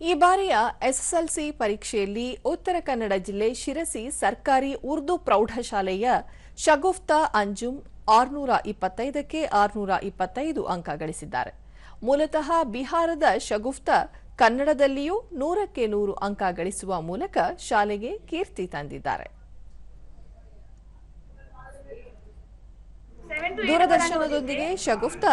ಈ ಬಾರಿಯ ಎಸ್ಎಸ್ಎಲ್ಸಿ ಪರೀಕ್ಷೆಯಲ್ಲಿ ಉತ್ತರ ಕನ್ನಡ ಜಿಲ್ಲೆ ಶಿರಸಿ ಸರ್ಕಾರಿ ಉರ್ದು ಪ್ರೌಢಶಾಲೆಯ ಶಗುಫ್ತಾ ಅಂಜುಮ್ ಆರುನೂರ ಇಪ್ಪತ್ತೈದಕ್ಕೆ ಆರುನೂರ ಇಪ್ಪತ್ತೈದು ಅಂಕ ಗಳಿಸಿದ್ದಾರೆ. ಮೂಲತಃ ಬಿಹಾರದ ಶಗುಫ್ತಾ ಕನ್ನಡದಲ್ಲಿಯೂ ನೂರಕ್ಕೆ ನೂರು ಅಂಕ ಗಳಿಸುವ ಮೂಲಕ ಶಾಲೆಗೆ ಕೀರ್ತಿ ತಂದಿದ್ದಾರೆ. ದೂರದರ್ಶನದೊಂದಿಗೆ ಶಗುಫ್ತಾ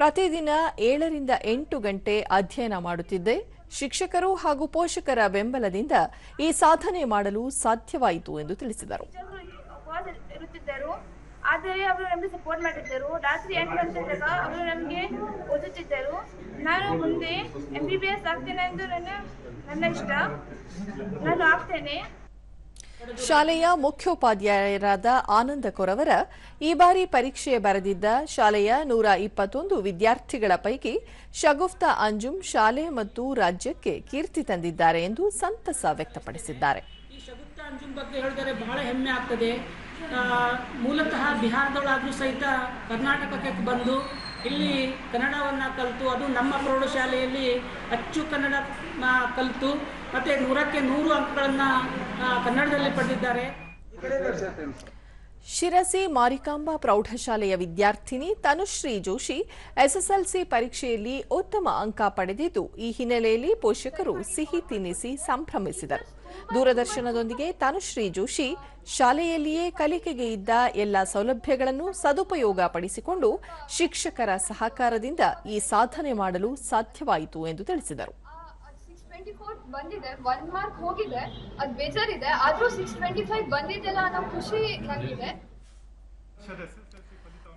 ಪ್ರತಿದಿನ ಏಳರಿಂದ ಎಂಟು ಗಂಟೆ ಅಧ್ಯಯನ ಮಾಡುತ್ತಿದ್ದೆ. ಶಿಕ್ಷಕರು ಹಾಗೂ ಪೋಷಕರ ಬೆಂಬಲದಿಂದ ಈ ಸಾಧನೆ ಮಾಡಲು ಸಾಧ್ಯವಾಯಿತು ಎಂದು ತಿಳಿಸಿದರು. ಆದರೆ ಅವರು ನಮಗೆ ಸಪೋರ್ಟ್ ಮಾಡಿದ್ದರು. ರಾತ್ರಿ ಎಂಟು ಗಂಟೆದಾಗ ಅವರು ನಮಗೆ ಓದುತ್ತಿದ್ದರು. ನಾನು ಮುಂದೆ ಎಂ ಬಿ ಬಿ ಎಸ್ ಆಗ್ತೇನೆ ಎಂದು ನನ್ನ ನನ್ನ ಇಷ್ಟ. ನಾನು ಆಗ್ತೇನೆ. ಶಾಲೆಯ ಮುಖ್ಯೋಪಾಧ್ಯಾಯರಾದ ಆನಂದ ಕೊರವರ ಈ ಬಾರಿ ಪರೀಕ್ಷೆ ಬರೆದಿದ್ದ ಶಾಲೆಯ ನೂರ ಇಪ್ಪತ್ತೊಂದು ವಿದ್ಯಾರ್ಥಿಗಳ ಪೈಕಿ ಶಗುಫ್ತಾ ಅಂಜುಂ ಶಾಲೆ ಮತ್ತು ರಾಜ್ಯಕ್ಕೆ ಕೀರ್ತಿ ತಂದಿದ್ದಾರೆ ಎಂದು ಸಂತಸ ವ್ಯಕ್ತಪಡಿಸಿದ್ದಾರೆ. ಮೂಲತಃ ಬಿಹಾರದವಳಾದ್ರೂ ಸಹಿತ ಕರ್ನಾಟಕಕ್ಕೆ ಬಂದು ಇಲ್ಲಿ ಕನ್ನಡವನ್ನು ಕಲಿತು, ಅದು ನಮ್ಮ ಪ್ರೌಢಶಾಲೆಯಲ್ಲಿ ಅಚ್ಚು ಕನ್ನಡ ಕಲಿತು, ಮತ್ತು ನೂರಕ್ಕೆ ನೂರು ಅಂಕಗಳನ್ನು ಕನ್ನಡದಲ್ಲಿ ಪಡೆದಿದ್ದಾರೆ. ಶಿರಸಿ ಮಾರಿಕಾಂಬಾ ಪ್ರೌಢಶಾಲೆಯ ವಿದ್ಯಾರ್ಥಿನಿ ತನುಶ್ರೀ ಜೋಶಿ ಎಸ್ಎಸ್ಎಲ್ಸಿ ಪರೀಕ್ಷೆಯಲ್ಲಿ ಉತ್ತಮ ಅಂಕ ಪಡೆದಿದ್ದು, ಈ ಹಿನ್ನೆಲೆಯಲ್ಲಿ ಪೋಷಕರು ಸಿಹಿ ತಿನ್ನಿಸಿ ಸಂಭ್ರಮಿಸಿದರು. ದೂರದರ್ಶನದೊಂದಿಗೆ ತನುಶ್ರೀ ಜೋಶಿ ಶಾಲೆಯಲ್ಲಿಯೇ ಕಲಿಕೆಗೆ ಇದ್ದ ಎಲ್ಲ ಸೌಲಭ್ಯಗಳನ್ನು ಸದುಪಯೋಗ ಪಡಿಸಿಕೊಂಡು ಶಿಕ್ಷಕರ ಸಹಕಾರದಿಂದ ಈ ಸಾಧನೆ ಮಾಡಲು ಸಾಧ್ಯವಾಯಿತು ಎಂದು ತಿಳಿಸಿದರು. ಟ್ವೆಂಟಿ ಫೋರ್ ಬಂದಿದೆ ಒನ್ ಮಾರ್ಕ್ ಹೋಗಿದೆ ಅದು ಬೇಜಾರಿದೆ ಆದರೂ ಸಿಕ್ಸ್ ಟ್ವೆಂಟಿ ಫೈವ್ ಬಂದಿದ್ದೆಲ್ಲ ಅನ್ನೋ ಖುಷಿ ನನಗಿದೆ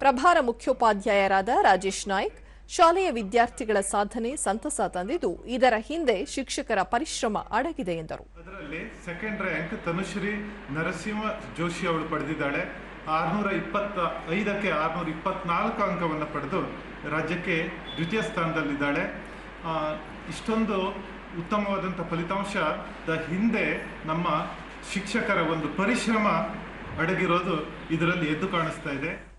ಪ್ರಭಾರ ಮುಖ್ಯೋಪಾಧ್ಯಾಯರಾದ ರಾಜೇಶ್ ನಾಯ್ಕ್ ಶಾಲೆಯ ವಿದ್ಯಾರ್ಥಿಗಳ ಸಾಧನೆ ಸಂತಸ ತಂದಿದ್ದು ಇದರ ಹಿಂದೆ ಶಿಕ್ಷಕರ ಪರಿಶ್ರಮ ಅಡಗಿದೆ ಎಂದರು. ಅದರಲ್ಲಿ ಸೆಕೆಂಡ್ ರ್ಯಾಂಕ್ ತನುಶ್ರೀ ನರಸಿಂಹ ಜೋಶಿ ಅವಳು ಪಡೆದಿದ್ದಾಳೆ. ಆರುನೂರ ಇಪ್ಪತ್ತ ಐದಕ್ಕೆ ಆರುನೂರ ಇಪ್ಪತ್ನಾಲ್ಕು ಅಂಕವನ್ನು ಪಡೆದು ರಾಜ್ಯಕ್ಕೆ ದ್ವಿತೀಯ ಸ್ಥಾನದಲ್ಲಿದ್ದಾಳೆ. ಇಷ್ಟೊಂದು ಉತ್ತಮವಾದಂಥ ಫಲಿತಾಂಶದ ಹಿಂದೆ ನಮ್ಮ ಶಿಕ್ಷಕರ ಒಂದು ಪರಿಶ್ರಮ ಅಡಗಿರೋದು ಇದರಲ್ಲಿ ಎದ್ದು ಕಾಣಿಸ್ತಾ ಇದೆ.